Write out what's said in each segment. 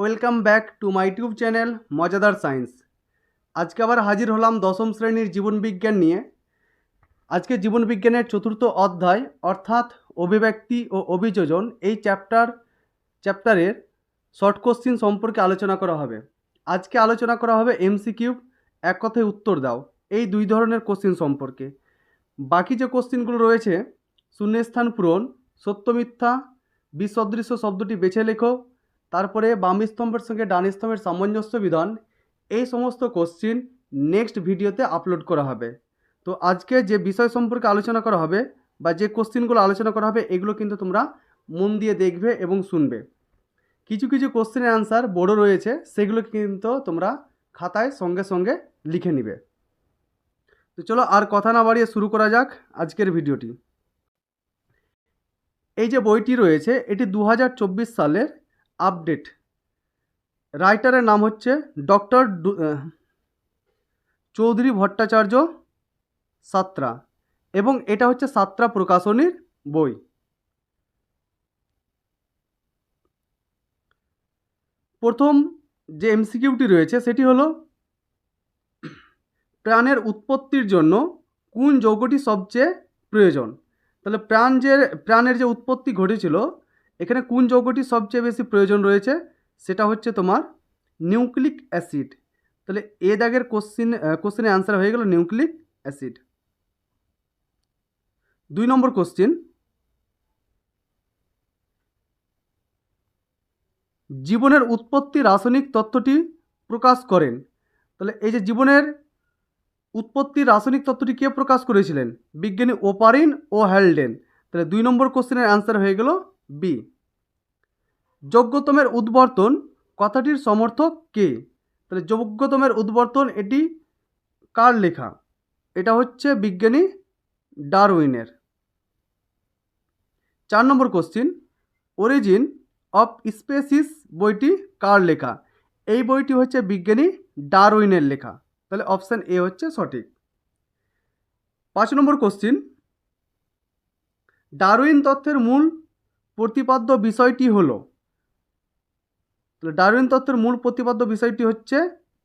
Welcome back to my YouTube channel, মজাদার science. আজকে আবার হাজির হলাম দশম শ্রেণির জীবনবিজ্ঞান নিয়ে। আজকে জীবনবিজ্ঞানের চতুর্থ অধ্যায়, অর্থাৎ অভিব্যক্তি ও অভিযোজন, এই চ্যাপ্টার চ্যাপ্টারের শর্ট কোশ্চিন সম্পর্কে আলোচনা করা হবে। আজকে আলোচনা করা হবে এমসিকিউ এক কথায় উত্তর দাও, এই দুই ধরনের কোশ্চিন সম্পর্কে। বাকি যে কোশ্চিনগুলো রয়েছে, শূন্যস্থান পূরণ, সত্য মিথ্যা, বিসদৃশ্য শব্দটি বেছে লেখো তারপরে বাম স্তম্ভের সঙ্গে ডান স্তম্ভের সামঞ্জস্য বিধান, এই সমস্ত কোশ্চিন নেক্সট ভিডিওতে আপলোড করা হবে। তো আজকে যে বিষয় সম্পর্কে আলোচনা করা হবে বা যে কোশ্চিনগুলো আলোচনা করা হবে, এগুলো কিন্তু তোমরা মন দিয়ে দেখবে এবং শুনবে। কিছু কিছু কোশ্চেনের অ্যান্সার বড় রয়েছে, সেগুলো কিন্তু তোমরা খাতায় সঙ্গে সঙ্গে লিখে নিবে। তো চলো আর কথা না বাড়িয়ে শুরু করা যাক আজকের ভিডিওটি এই যে বইটি রয়েছে, এটি দু হাজার চব্বিশ সালের আপডেট। রাইটারের নাম হচ্ছে ডক্টর চৌধুরী ভট্টাচার্য সাত্রা এবং এটা হচ্ছে সাত্রা প্রকাশনীর বই। প্রথম যে এমসিকিউটি রয়েছে সেটি হলো প্রাণের উৎপত্তির জন্য কোন যৌগটি সবচেয়ে প্রয়োজন। তাহলে প্রাণ যে, প্রাণের যে উৎপত্তি ঘটেছিল এখানে কোন যৌগটি সবচেয়ে বেশি প্রয়োজন রয়েছে? সেটা হচ্ছে তোমার নিউক্লিক অ্যাসিড। তাহলে এ দাগের কোশ্চিন কোশ্চেনের অ্যান্সার হয়ে গেল নিউক্লিক অ্যাসিড। দুই নম্বর কোশ্চিন জীবনের উৎপত্তি রাসায়নিক তত্ত্বটি প্রকাশ করেন। তাহলে এই যে জীবনের উৎপত্তি রাসায়নিক তত্ত্বটি কে প্রকাশ করেছিলেন? বিজ্ঞানী ওপারিন ও হ্যালডেন তাহলে দুই নম্বর কোশ্চেনের অ্যান্সার হয়ে গেল বি। যোগ্যতমের উদ্বর্তন কথাটির সমর্থক কে? তাহলে যোগ্যতমের উদ্বর্তন এটি কার লেখা? এটা হচ্ছে বিজ্ঞানী ডারউইনের। চার number question origin of species বইটি কার লেখা? এই বইটি হচ্ছে বিজ্ঞানী ডারউইনের লেখা। তাহলে অপশান এ হচ্ছে সঠিক। পাঁচ নম্বর কোশ্চিন ডারউইন তথ্যের মূল প্রতিপাদ্য বিষয়টি হলো, তাহলে ডারউইন তত্ত্বের মূল প্রতিপাদ্য বিষয়টি হচ্ছে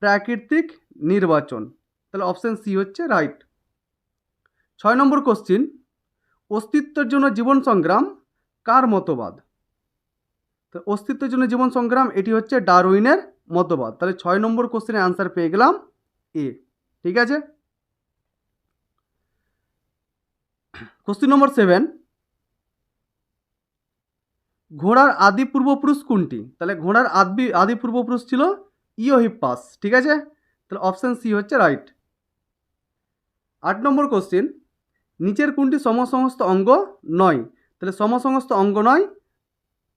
প্রাকৃতিক নির্বাচন। তাহলে অপশান সি হচ্ছে রাইট ছয় নম্বর কোশ্চিন অস্তিত্বের জন্য জীবন সংগ্রাম কার মতবাদ? তো অস্তিত্বের জন্য জীবন সংগ্রাম, এটি হচ্ছে ডারউইনের মতবাদ। তাহলে ছয় নম্বর কোশ্চেনের অ্যান্সার পেয়ে গেলাম এ ঠিক আছে? কোশ্চিন নম্বর সেভেন ঘোড়ার আদি পূর্বপুরুষ কোনটি? তাহলে ঘোড়ার আদি আদি পূর্বপুরুষ ছিল ইওহিপাস ঠিক আছে? তাহলে অপশান সি হচ্ছে রাইট আট নম্বর কোশ্চিন নিচের কোনটি সমসমস্ত অঙ্গ নয়? তাহলে সমসমস্ত অঙ্গ নয়,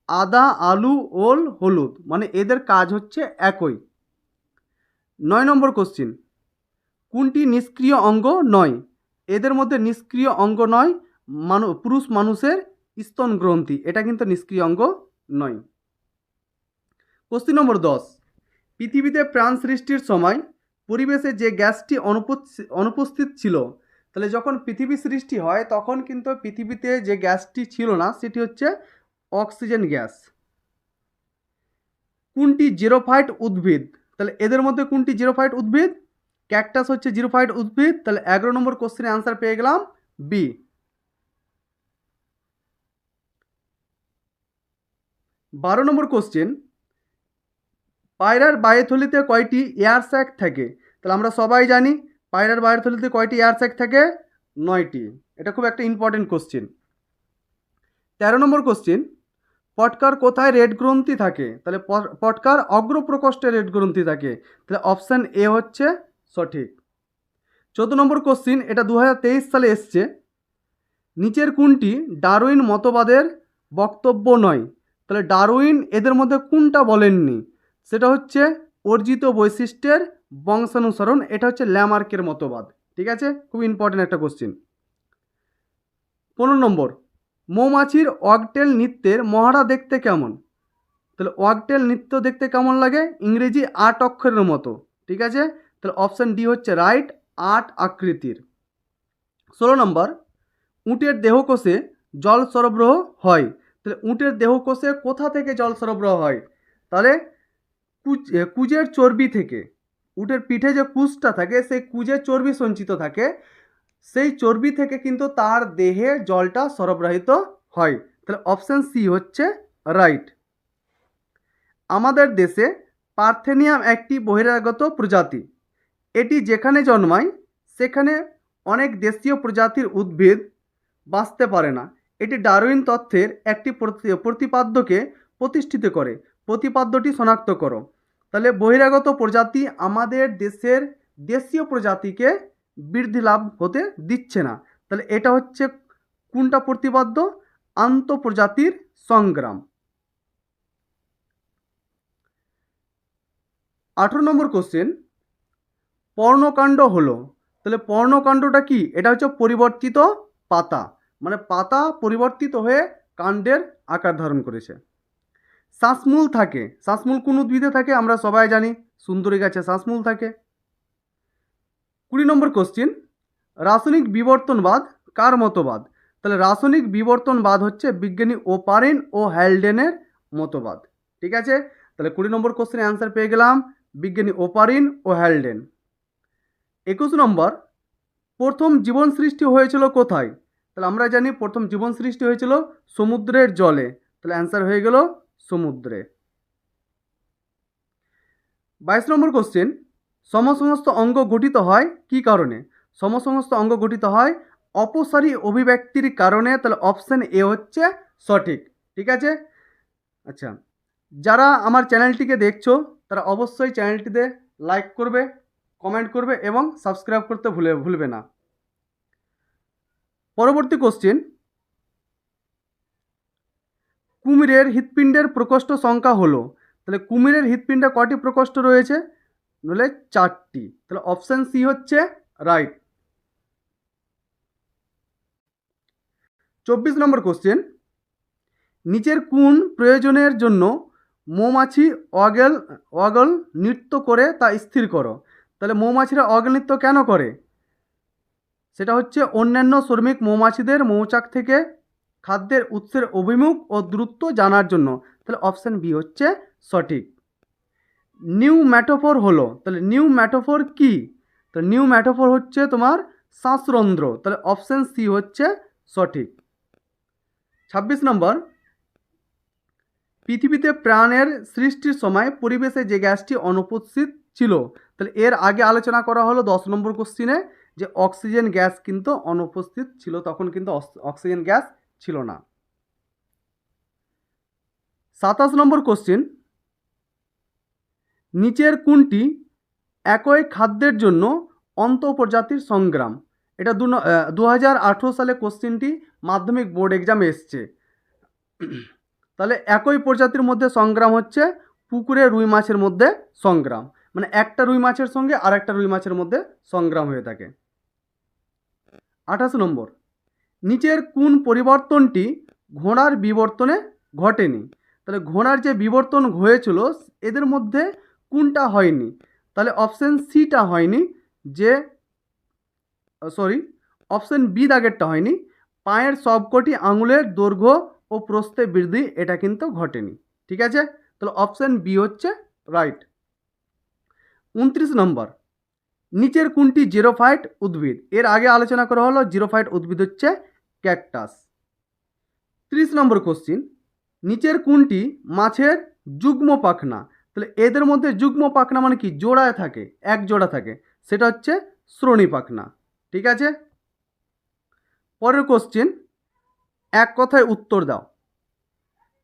আদা, আলু, ওল, হলুদ মানে এদের কাজ হচ্ছে একই। নয় নম্বর কোশ্চিন কোনটি নিষ্ক্রিয় অঙ্গ নয়? এদের মধ্যে নিষ্ক্রিয় অঙ্গ নয়, মানু, পুরুষ মানুষের স্তন গ্রন্থি, এটা কিন্তু নিষ্ক্রিয় অঙ্গ নয়। কোশ্চিন নম্বর দশ। পৃথিবীতে প্রাণ সৃষ্টির সময় পরিবেশে যে গ্যাসটি অনুপস্থিত ছিল, তাহলে যখন পৃথিবী সৃষ্টি হয়, তখন কিন্তু পৃথিবীতে যে গ্যাসটি ছিল না, সেটি হচ্ছে অক্সিজেন গ্যাস। কোনটি জিরোফাইট উদ্ভিদ? তাহলে এদের মধ্যে কোনটি জিরোফাইট উদ্ভিদ? ক্যাকটাস হচ্ছে জিরোফাইট উদ্ভিদ। তাহলে এগারো নম্বর কোশ্চেনের অ্যান্সার পেয়ে গেলাম বি। বারো নম্বর কোশ্চেন পায়রার বায়ুথলিতে কয়টি এয়ার স্যাক থাকে? তাহলে আমরা সবাই জানি পায়রার বায়ুথলিতে কয়টি এয়ার স্যাক থাকে? নয়টি। এটা খুব একটা ইম্পর্টেন্ট কোশ্চেন তেরো নম্বর কোশ্চেন পটকার কোথায় রেড গ্রন্থি থাকে? তাহলে পটকার অগ্রপ্রকোষ্ঠে রেড গ্রন্থি থাকে। তাহলে অপশান এ হচ্ছে সঠিক। চোদ্দ নম্বর কোশ্চিন এটা দু হাজার তেইশ সালে এসছে। নিচের কোনটি ডারউইন মতবাদের বক্তব্য নয়? তাহলে ডারউইন এদের মধ্যে কোনটা বলেননি? সেটা হচ্ছে অর্জিত বৈশিষ্ট্যের বংশানুসরণ, এটা হচ্ছে ল্যামার্কের মতবাদ, ঠিক আছে? খুব ইম্পর্টেন্ট একটা কোশ্চিন পনেরো নম্বর, মৌমাছির ওয়াগটেল নৃত্যের মহারা দেখতে কেমন? তাহলে ওয়াগটেল নৃত্য দেখতে কেমন লাগে? ইংরেজি আট অক্ষরের মতো, ঠিক আছে? তাহলে অপশান ডি হচ্ছে রাইট আট আকৃতির। ষোলো নম্বর, উটের দেহকোষে জল সরবরাহ হয়। তাহলে উটের দেহকোষে কোথা থেকে জল সরবরাহ হয়? তাহলে কুজ কুজের চর্বি থেকে। উটের পিঠে যে কুজটা থাকে, সেই কুজের চর্বি সঞ্চিত থাকে। সেই চর্বি থেকে কিন্তু তার দেহে জলটা সরবরাহিত হয়। তাহলে অপশান সি হচ্ছে রাইট। আমাদের দেশে পার্থেনিয়াম একটি বহিরাগত প্রজাতি। এটি যেখানে জন্মায়, সেখানে অনেক দেশীয় প্রজাতির উদ্ভিদ বাঁচতে পারে না। এটি ডারউইন তত্ত্বের একটি প্রতি- প্রতিপাদ্যকে প্রতিষ্ঠিত করে। প্রতিপাদ্যটি শনাক্ত করো। তাহলে বহিরাগত প্রজাতি আমাদের দেশের দেশীয় প্রজাতিকে বৃদ্ধি লাভ হতে দিচ্ছে না। তাহলে এটা হচ্ছে কোনটা প্রতিপাদ্য? আন্তঃপ্রজাতির সংগ্রাম। আঠেরো নম্বর কোশ্চেন পর্ণকাণ্ড হলো। তাহলে পর্ণকাণ্ডটা কি? এটা হচ্ছে পরিবর্তিত পাতা। মানে পাতা পরিবর্তিত হয়ে কাণ্ডের আকার ধারণ করেছে। শ্বাসমূল থাকে, শ্বাসমূল কোন উদ্ভিদে থাকে আমরা সবাই জানি, সুন্দরী গাছে শ্বাসমূল থাকে। কুড়ি নম্বর কোশ্চেন রাসায়নিক বিবর্তনবাদ কার মতবাদ তাহলে রাসায়নিক বিবর্তনবাদ হচ্ছে বিজ্ঞানী ওপারেন ও হ্যালডেনের মতবাদ ঠিক আছে? তাহলে কুড়ি নম্বর কোশ্চেনের অ্যান্সার পেয়ে গেলাম, বিজ্ঞানী ওপারিন ও হ্যালডেন। একুশ নম্বর, প্রথম জীবন সৃষ্টি হয়েছিল কোথায়? তাহলে আমরা জানি প্রথম জীবন সৃষ্টি হয়েছিল সমুদ্রের জলে। তাহলে অ্যান্সার হয়ে গেল সমুদ্রে। বাইশ নম্বর কোশ্চেন সমসমস্ত অঙ্গ গঠিত হয় কি কারণে? সমসমস্ত অঙ্গ গঠিত হয় অপসারী অভিব্যক্তির কারণে, তাহলে অপশান এ হচ্ছে সঠিক। ঠিক আছে? আচ্ছা যারা আমার চ্যানেলটিকে দেখছ, তারা অবশ্যই চ্যানেলটিতে লাইক করবে কমেন্ট করবে এবং সাবস্ক্রাইব করতে ভুলে, ভুলবে না। পরবর্তী কোশ্চেন কুমিরের হৃৎপিণ্ডের প্রকোষ্ঠ সংখ্যা হলো। তাহলে কুমিরের হৃৎপিণ্ডে কটি প্রকোষ্ঠ রয়েছে? বলে চারটি। তাহলে অপশান সি হচ্ছে রাইট চব্বিশ নম্বর কোশ্চেন নিচের কোন প্রয়োজনের জন্য মৌমাছি অগেল, অগল নৃত্য করে তা স্থির করো? তাহলে মৌমাছিরা অগল নৃত্য কেন করে? সেটা হচ্ছে অন্যান্য শ্রমিক মৌমাছিদের মৌচাক থেকে খাদ্যের উৎসের অভিমুখ ও দূরত্ব জানার জন্য। তাহলে অপশান বি হচ্ছে সঠিক। নিউ ম্যাটোফোর হলো, তাহলে নিউ ম্যাটোফোর কি? তো নিউ ম্যাটোফোর হচ্ছে তোমার শ্বাসরন্ধ্র। তাহলে অপশান সি হচ্ছে সঠিক। ছাব্বিশ নম্বর। পৃথিবীতে প্রাণের সৃষ্টির সময় পরিবেশে যে গ্যাসটি অনুপস্থিত ছিল, তাহলে এর আগে আলোচনা করা হলো দশ নম্বর কোশ্চিনে যে অক্সিজেন গ্যাস কিন্তু অনুপস্থিত ছিল, তখন কিন্তু অক্স- অক্সিজেন গ্যাস ছিল না। সাতাশ নম্বর কোশ্চিন নিচের কোনটি একই খাদ্যের জন্য অন্তঃপ্রজাতির সংগ্রাম? এটা দু সালে কোশ্চিনটি মাধ্যমিক বোর্ড এক্সামে এসছে। তাহলে একই প্রজাতির মধ্যে সংগ্রাম হচ্ছে, পুকুরে রুই মাছের মধ্যে সংগ্রাম। মানে একটা রুই মাছের সঙ্গে আর একটা রুই মাছের মধ্যে সংগ্রাম হয়ে থাকে। আঠাশ নম্বর। নিচের কোন পরিবর্তনটি ঘোড়ার বিবর্তনে ঘটেনি? তাহলে ঘোড়ার যে বিবর্তন হয়েছিল, এদের মধ্যে কোনটা হয়নি? তাহলে অপশান সিটা হয়নি, যে সরি অপশান বি দাগেরটা হয়নি। পায়ের সবকটি আঙুলের দৈর্ঘ্য ও প্রস্থে বৃদ্ধি, এটা কিন্তু ঘটেনি। ঠিক আছে? তাহলে অপশান বি হচ্ছে রাইট উনত্রিশ নম্বর। নিচের কোনটি জিরোফাইট উদ্ভিদ? এর আগে আলোচনা করা হলো, জিরোফাইট উদ্ভিদ হচ্ছে ক্যাকটাস। ত্রিশ নম্বর কোশ্চিন, নিচের কোনটি মাছের যুগ্ম পাখনা? তাহলে এদের মধ্যে যুগ্ম পাখনা মানে কি? জোড়ায় থাকে, এক জোড়া থাকে। সেটা হচ্ছে শ্রোণী পাখনা, ঠিক আছে? পরের কোশ্চেন, এক কথায় উত্তর দাও।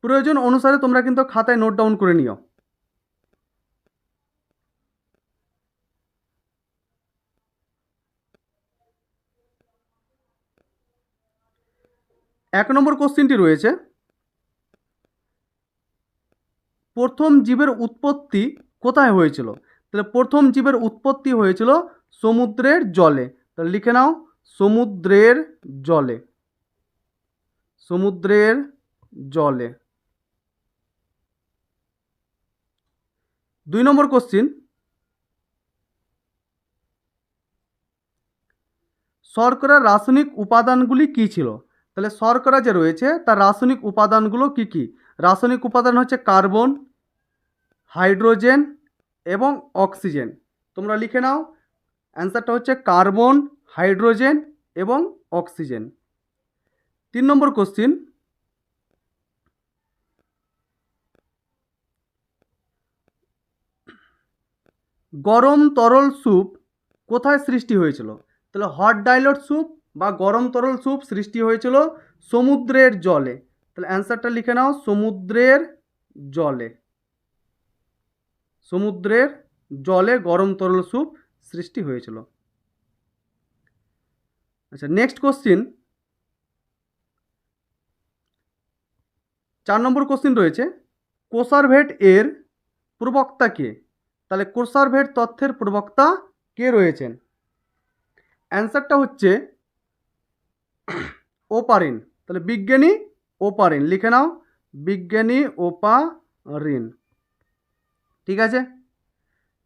প্রয়োজন অনুসারে তোমরা কিন্তু খাতায় নোট ডাউন করে নিও। এক নম্বর কোশ্চেনটি রয়েছে, প্রথম জীবের উৎপত্তি কোথায় হয়েছিল? তাহলে প্রথম জীবের উৎপত্তি হয়েছিল সমুদ্রের জলে। তাহলে লিখে নাও, সমুদ্রের জলে। সমুদ্রের জলে। দুই নম্বর কোশ্চিন, শর্করার রাসায়নিক উপাদানগুলি কী ছিল? তাহলে শর্করা যে রয়েছে, তার রাসায়নিক উপাদানগুলো কি কি? রাসায়নিক উপাদান হচ্ছে কার্বন, হাইড্রোজেন এবং অক্সিজেন। তোমরা লিখে নাও, অ্যান্সারটা হচ্ছে কার্বন, হাইড্রোজেন এবং অক্সিজেন। তিন নম্বর কোশ্চিন। গরম তরল স্যুপ কোথায় সৃষ্টি হয়েছিল? তাহলে হট ডাইলট স্যুপ বা গরম তরল স্যুপ সৃষ্টি হয়েছিল সমুদ্রের জলে। তাহলে অ্যান্সারটা লিখে নাও, সমুদ্রের জলে। সমুদ্রের জলে গরম তরল স্যুপ সৃষ্টি হয়েছিল। আচ্ছা নেক্সট কোশ্চিন চার নম্বর কোশ্চিন রয়েছে কোসারভেট এর প্রবক্তা কে? তাহলে কোসারভেট তথ্যের প্রবক্তা কে রয়েছেন? অ্যান্সারটা হচ্ছে ওপারিন তাহলে বিজ্ঞানী ওপারিন লিখে নাও, বিজ্ঞানী ওপারিন ঠিক আছে?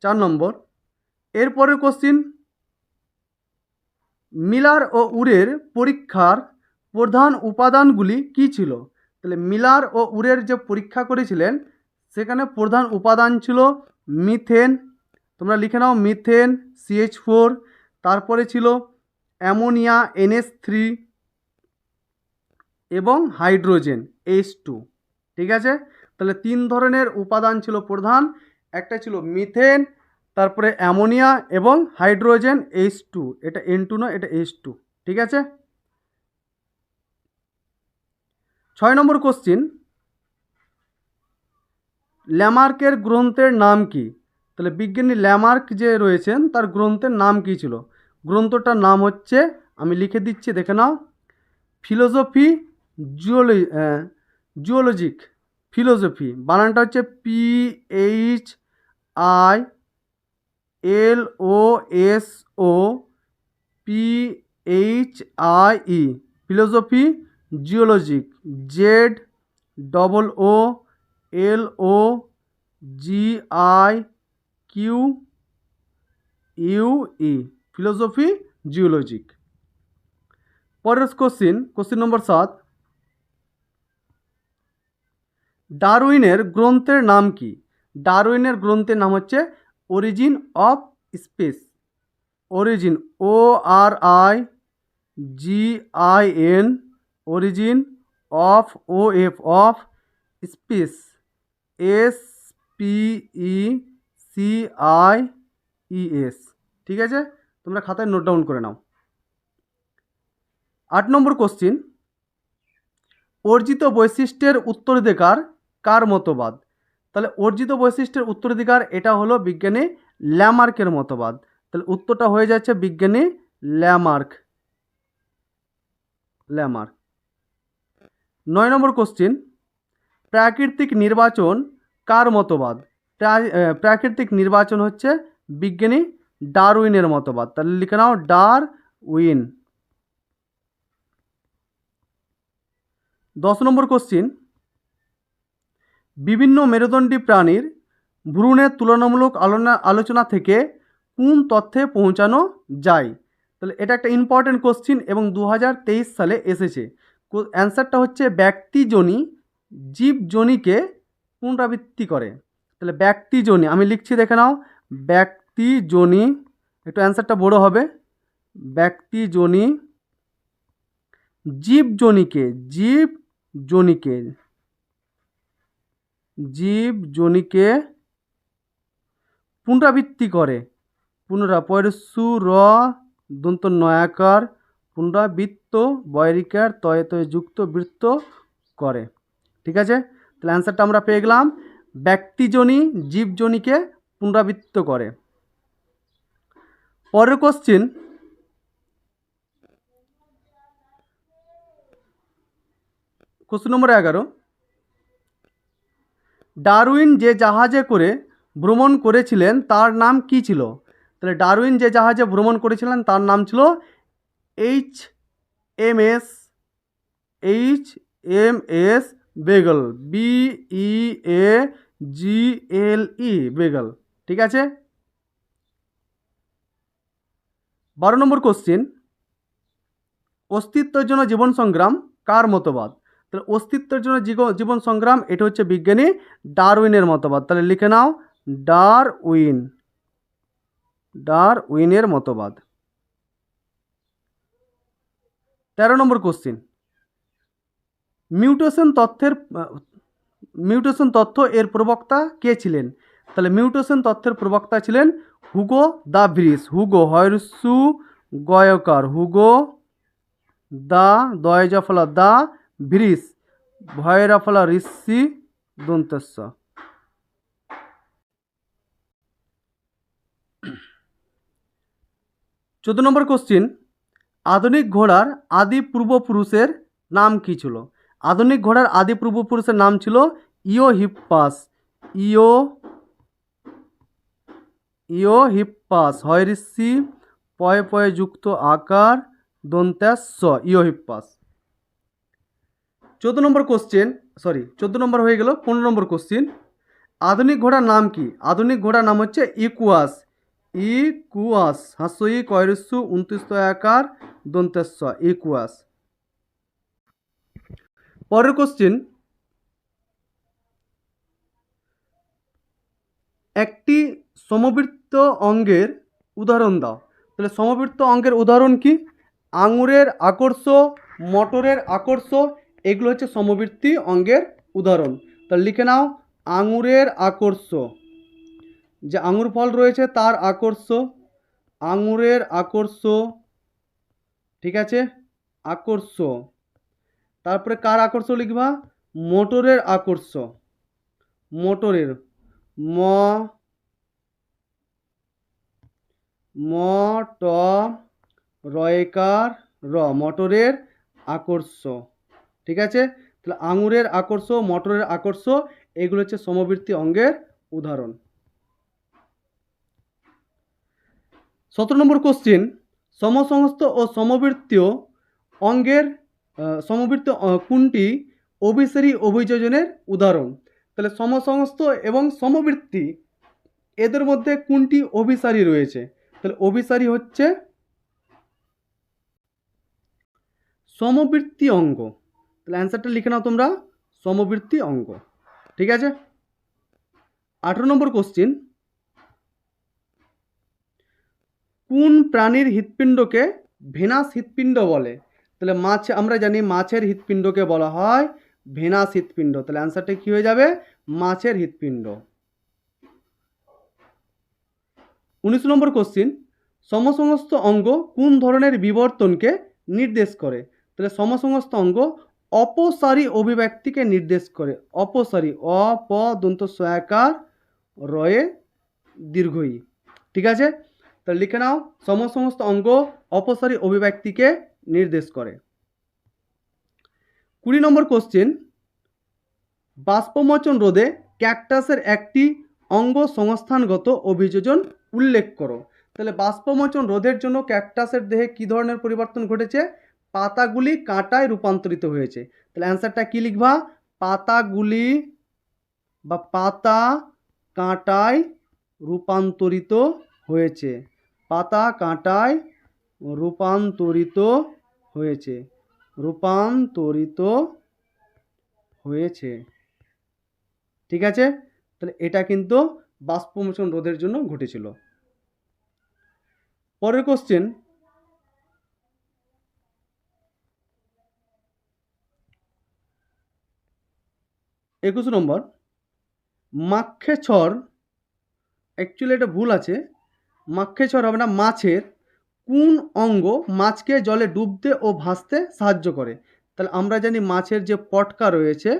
চার নম্বর এরপরের কোশ্চিন মিলার ও উরের পরীক্ষার প্রধান উপাদানগুলি কি ছিল? তাহলে মিলার ও উরের যে পরীক্ষা করেছিলেন, সেখানে প্রধান উপাদান ছিল মিথেন, তোমরা লিখে নাও মিথেন সিএইচ ফোর তারপরে ছিল অ্যামোনিয়া এনএস থ্রি এবং হাইড্রোজেন এইচ টু ঠিক আছে? তাহলে তিন ধরনের উপাদান ছিল প্রধান। একটা ছিল মিথেন, তারপরে অ্যামোনিয়া এবং হাইড্রোজেন এইচ টু এটা এন টু নয়, এটা এইচ টু ঠিক আছে? ছয় নম্বর কোশ্চিন ল্যামার্কের গ্রন্থের নাম কি? তাহলে বিজ্ঞানী ল্যামার্ক যে রয়েছেন, তার গ্রন্থের নাম কী ছিল? গ্রন্থটার নাম হচ্ছে, আমি লিখে দিচ্ছি, দেখে নাও, ফিলোসফি জিওলজি জিওলজিক ফিলোসফি। বানানটা হচ্ছে P H I L O S O, P H I E, philosophy geologic, Z double O L O G I Q U E. Philosophy, geologic. পরের কোশ্চিন কোশ্চিন নম্বর সাত। ডারউইনের গ্রন্থের নাম কি? ডারউইনের গ্রন্থের নাম হচ্ছে origin of species origin O R I G I N origin of O F of species S P E C I E S ঠিক আছে? তোমরা খাতায় নোট ডাউন করে নাও। আট নম্বর কোশ্চিন অর্জিত বৈশিষ্ট্যের উত্তরাধিকার কার মতবাদ? তাহলে অর্জিত বৈশিষ্ট্যের উত্তরাধিকার এটা হলো বিজ্ঞানী ল্যামার্কের মতবাদ। তাহলে উত্তরটা হয়ে যাচ্ছে বিজ্ঞানী ল্যামার্ক। ল্যামার্ক। নয় নম্বর কোশ্চিন প্রাকৃতিক নির্বাচন কার মতবাদ? প্রাকৃতিক নির্বাচন হচ্ছে বিজ্ঞানী ডারউইনের মতবাদ তাহলে লিখে নাও ডারউইন দশ নম্বর কোশ্চিন বিভিন্ন মেরুদণ্ডী প্রাণীর ভ্রূণের তুলনামূলক আলোচনা থেকে কোন তথ্যে পৌঁছানো যায়? তাহলে এটা একটা ইম্পর্টেন্ট কোশ্চিন এবং দু হাজার তেইশ সালে এসেছে। অ্যান্সারটা হচ্ছে ব্যক্তিজনী, জীবজনীকে পুনরাবৃত্তি করে। তাহলে ব্যক্তিজনী, আমি লিখছি দেখে নাও ব্যক্তিজনী একটু অ্যান্সারটা বড় হবে। ব্যক্তিজনী, জীবজনীকে জীবজনীকে জীবজনীকে পুনরাবৃত্তি করে। পুনরা পয়সু র, দন্ত, নয়াকার, পুনরাবৃত্ত বয়রিকার তয়ে তয়ে, যুক্ত, বৃত্ত করে। ঠিক আছে? তাহলে অ্যান্সারটা আমরা পেয়ে গেলাম। ব্যক্তিজনী, জীবজনীকে পুনরাবৃত্ত করে। পরের কোশ্চিন কোশ্চেন নম্বর এগারো. ডারউইন যে জাহাজে করে ভ্রমণ করেছিলেন, তার নাম কি ছিল? তাহলে ডারউইন যে জাহাজে ভ্রমণ করেছিলেন, তার নাম ছিল H M S, H M S Beagle, B E A G L E Beagle, ঠিক আছে? বারো নম্বর কোশ্চিন অস্তিত্বের জন্য জীবন সংগ্রাম কার মতবাদ? তাহলে অস্তিত্বের জন্য জীব- জীবন সংগ্রাম, এটা হচ্ছে বিজ্ঞানী ডারউইনের মতবাদ। তাহলে লিখে নাও ডার উইন ডার উইনের মতবাদ। তেরো নম্বর কোশ্চিন মিউটেশন তথ্যের, মিউটেশন তথ্য এর প্রবক্তা কে ছিলেন? তাহলে মিউটেশন তথ্যের প্রবক্তা ছিলেন হুগো দা ব্রিস হুগো, হয়রসু গয়কার। হুগো দা, দয়জাফলা দা ব্রিস ভয়রাফলা ঋষি দন্তস্ব চোদ্দ নম্বর কোশ্চিন, আধুনিক ঘোড়ার আদি পূর্বপুরুষের নাম কী ছিল? আধুনিক ঘোড়ার আদি পূর্বপুরুষের নাম ছিল ইও হিপ্পাস ইও ইও হিপ্পাস হয় ঋষি, পয়ে পয়ে যুক্ত আকার দন্ত্যাস স ইও হিপ্পাস চোদ্দ নম্বর কোশ্চেন সরি চোদ্দ নম্বর হয়ে গেল, পনেরো নম্বর কোশ্চিন আধুনিক ঘোড়ার নাম কি? আধুনিক ঘোড়ার নাম হচ্ছে ইকুয়াস। ইকুয়াস, হাস্যই কয়রস্যু উনত্রিশ আকার দন্তেস্ব ইকুয়াস। পরের কোশ্চিন একটি সমবৃত্ত অঙ্গের উদাহরণ দাও। তাহলে সমবৃত্ত অঙ্গের উদাহরণ কি? আঙুরের আকর্ষ, মটরের আকর্ষ, এগুলো হচ্ছে সমবৃত্তি অঙ্গের উদাহরণ। তাহলে লিখে নাও, আঙুরের আকর্ষ। যে আঙুর ফল রয়েছে তার আকর্ষ, আঙুরের আকর্ষ, ঠিক আছে? আকর্ষ। তারপরে কার আকর্ষ লিখবা? মোটরের আকর্ষ। মোটরের। ম ম ট রয়কার র, মোটরের আকর্ষ। ঠিক আছে? তাহলে আঙুরের আকর্ষ, মোটরের আকর্ষ, এগুলো হচ্ছে সমবৃত্তি অঙ্গের উদাহরণ। সতেরো নম্বর কোশ্চিন সমসংস্থ ও সমবৃত্তীয় অঙ্গের সমবৃত্ত কোনটি অভিসারী অভিযোজনের উদাহরণ? তাহলে সমসংস্থ এবং সমবৃত্তি, এদের মধ্যে কোনটি অভিসারী রয়েছে? তাহলে অভিসারী হচ্ছে সমবৃত্তি অঙ্গ। তাহলে অ্যান্সারটা লিখে নাও তোমরা, সমবৃত্তি অঙ্গ। ঠিক আছে? আঠেরো নম্বর কোশ্চিন কোন প্রাণীর হৃৎপিণ্ডকে ভেনাস হৃৎপিণ্ড বলে? তাহলে মাছ, আমরা জানি মাছের হৃৎপিণ্ডকে বলা হয় ভেনাস হৃৎপিণ্ড। তাহলে অ্যান্সারটা কী হয়ে যাবে? মাছের হৃৎপিণ্ড। উনিশ নম্বর কোশ্চিন সমসমস্ত অঙ্গ কোন ধরনের বিবর্তনকে নির্দেশ করে? তাহলে সমসমস্ত অঙ্গ অপসারী অভিব্যক্তিকে নির্দেশ করে। অপসারী অপ দন্ত সয়াকার রয়ে, দীর্ঘই। ঠিক আছে? তাহলে লিখে নাও, সমসমস্ত অঙ্গ অপসারী অভিব্যক্তিকে নির্দেশ করে। কুড়ি নম্বর কোশ্চেন বাষ্পমোচন রোধে ক্যাকটাসের একটি অঙ্গ সংস্থানগত অভিযোজন উল্লেখ করো। তাহলে বাষ্পমোচন রোধের জন্য ক্যাকটাসের দেহে কী ধরনের পরিবর্তন ঘটেছে? পাতাগুলি কাঁটায় রূপান্তরিত হয়েছে। তাহলে অ্যান্সারটা কী লিখবা? পাতাগুলি বা পাতা কাঁটায় রূপান্তরিত হয়েছে। পাতা কাঁটায় রূপান্তরিত হয়েছে। রূপান্তরিত হয়েছে। ঠিক আছে? তাহলে এটা কিন্তু বাষ্পমোচন রোধের জন্য ঘটেছিল। পরের কোশ্চেন একুশ নম্বর, মাক্ষেছর অ্যাকচুয়ালি এটা ভুল আছে, মাক্ষেছর হবে না, মাছের কোন অঙ্গ মাছকে জলে ডুবতে ও ভাসতে সাহায্য করে? তাহলে আমরা জানি মাছের যে পটকা রয়েছে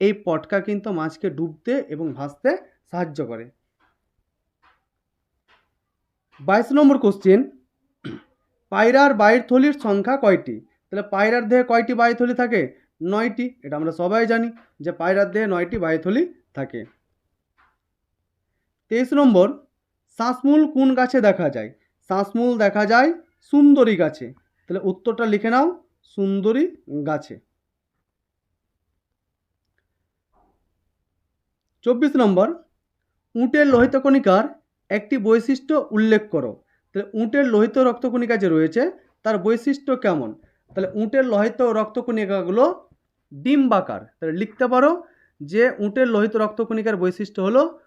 এই পটকা কিন্তু মাছকে ডুবতে এবং ভাসতে সাহায্য করে। বাইশ নম্বর কোশ্চেন পায়রার বায়ুথলির সংখ্যা কয়টি? তাহলে পায়রার দেহে কয়টি বায়ুথলি থাকে? নয়টি, এটা আমরা সবাই জানি যে পায়রার দেহে নয়টি বায়ুথলি থাকে। তেইশ নম্বর, শ্বাসমূল কোন গাছে দেখা যায়? শ্বাসমূল দেখা যায় সুন্দরী গাছে। তাহলে উত্তরটা লিখে নাও, সুন্দরী গাছে। চব্বিশ নম্বর, উটের লোহিত কণিকার একটি বৈশিষ্ট্য উল্লেখ করো। তাহলে উটের লোহিত রক্তকণিকা যে রয়েছে, তার বৈশিষ্ট্য কেমন? তাহলে উটের লোহিত রক্তকণিকাগুলো ডিম্বাকার। তাহলে লিখতে পারো যে উটের লোহিত রক্তকণিকার বৈশিষ্ট্য হলো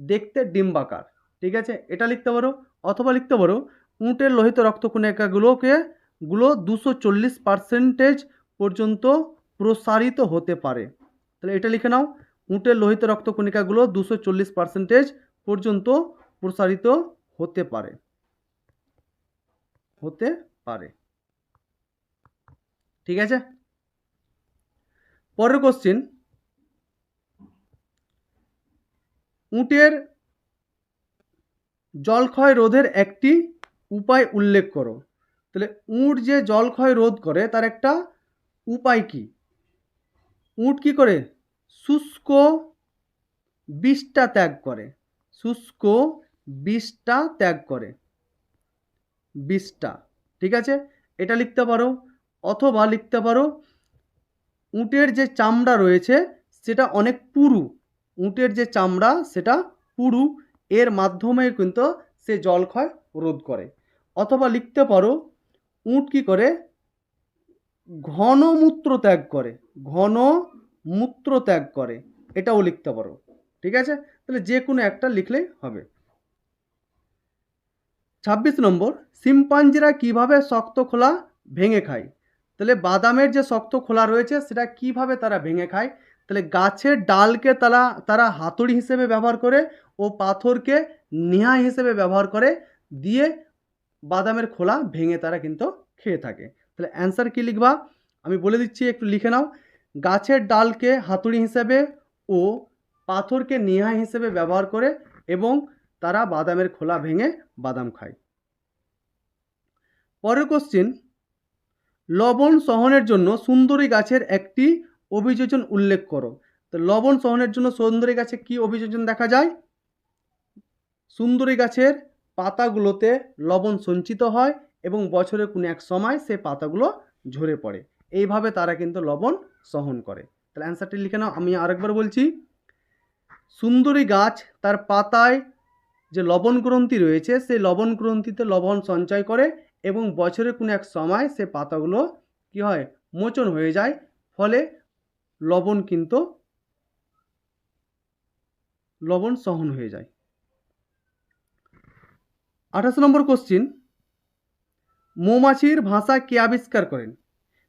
দেখতে ডিম্বাকার। ঠিক আছে? এটা লিখতে পারো। অথবা লিখতে পারো, উঁটের লোহিত রক্তকণিকাগুলোকে গুলো দুশো চল্লিশ পার্সেন্টেজ পর্যন্ত প্রসারিত হতে পারে। তাহলে এটা লিখে নাও। উটের লোহিত রক্তকণিকাগুলো দুশো চল্লিশ পার্সেন্টেজ পর্যন্ত প্রসারিত হতে পারে। হতে পারে। ঠিক আছে? পরের কোশ্চিন উটের জলক্ষয় রোধের একটি উপায় উল্লেখ করো। তাহলে উট যে জলক্ষয় রোধ করে, তার একটা উপায় কি? উট কি করে? শুষ্ক বিষটা ত্যাগ করে। শুষ্ক বিষটা ত্যাগ করে। বিষটা ঠিক আছে? এটা লিখতে পারো অথবা লিখতে পারো, উটের যে চামড়া রয়েছে সেটা অনেক পুরু। উটের যে চামড়া সেটা পুরু, এর মাধ্যমে কিন্তু সে জলক্ষয় রোধ করে। অথবা লিখতে পারো, উট কি করে? ঘন মূত্র ত্যাগ করে। ঘন মূত্র ত্যাগ করে। এটাও লিখতে পারো। ঠিক আছে? তাহলে যে কোনো একটা লিখলেই হবে। ছাব্বিশ নম্বর, শিম্পাঞ্জিরা কীভাবে শক্ত খোলা ভেঙে খায়? তাহলে বাদামের যে শক্ত খোলা রয়েছে, সেটা কীভাবে তারা ভেঙে খায়? তাহলে গাছের ডালকে তারা তারা হাতুড়ি হিসেবে ব্যবহার করে ও পাথরকে নেহা হিসেবে ব্যবহার করে দিয়ে বাদামের খোলা ভেঙে তারা কিন্তু খেয়ে থাকে। তাহলে অ্যান্সার কী লিখবা? আমি বলে দিচ্ছি, একটু লিখে নাও। গাছের ডালকে হাতুড়ি হিসেবে ও পাথরকে নেহা হিসেবে ব্যবহার করে এবং তারা বাদামের খোলা ভেঙে বাদাম খায়। পরের কোশ্চিন লবণ সহনের জন্য সুন্দরী গাছের একটি অভিযোজন উল্লেখ করো। তো লবণ সহনের জন্য সুন্দরী গাছে কি অভিযোজন দেখা যায়? সুন্দরী গাছের পাতাগুলোতে লবণ সঞ্চিত হয় এবং বছরের কোনো এক সময় সে পাতাগুলো ঝরে পড়ে। এইভাবে তারা কিন্তু লবণ সহন করে। তাহলে অ্যান্সারটি লিখে নাও, আমি আরেকবার বলছি। সুন্দরী গাছ তার পাতায় যে লবণ গ্রন্থি রয়েছে, সেই লবণ গ্রন্থিতে লবণ সঞ্চয় করে এবং বছরের কোনো এক সময় সে পাতাগুলো কি হয়, মোচন হয়ে যায়। ফলে লবণ কিন্তু লবণ সহন হয়ে যায়। আঠাশ নম্বর কোশ্চিন মৌমাছির ভাষা কে আবিষ্কার করেন?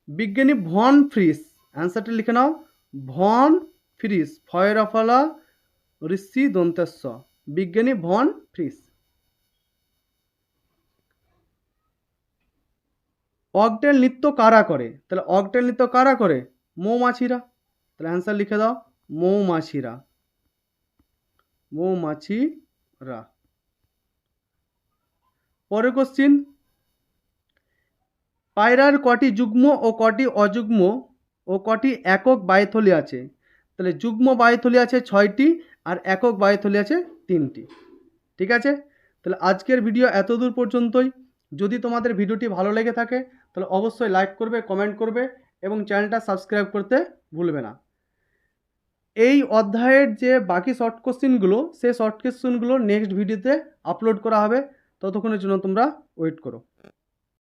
বিজ্ঞানী ভন ফ্রিস। অ্যান্সারটা লিখে নাও। ভন ফ্রিস ফয়রাফলা ঋষি দন্তেশ্ব। বিজ্ঞানী ভন ফ্রিস। অকটেল নৃত্য কারা করে? তাহলে অকটেল নৃত্য কারা করে? মৌমাছিরা। তাহলে অ্যান্সার লিখে দাও। মৌমাছিরা। মৌমাছিরা। পরের কোশ্চিন পায়রার কটি যুগ্ম ও কটি অযুগ্ম ও কটি একক বায়ুথলি আছে। তাহলে যুগ্ম বায়ুথলি আছে ছয়টি আর একক বায়ুথলি আছে তিনটি। ঠিক আছে? তাহলে আজকের ভিডিও এত দূর পর্যন্তই। যদি তোমাদের ভিডিওটি ভালো লেগে থাকে, তাহলে অবশ্যই লাইক করবে কমেন্ট করবে এবং চ্যানেলটা সাবস্ক্রাইব করতে ভুলবে না। এই অধ্যায়ের যে বাকি শর্ট কোশ্চেনগুলো সেই শর্ট কোশ্চেনগুলো নেক্সট ভিডিওতে আপলোড করা হবে। ততক্ষণের জন্য তোমরা ওয়েট করো।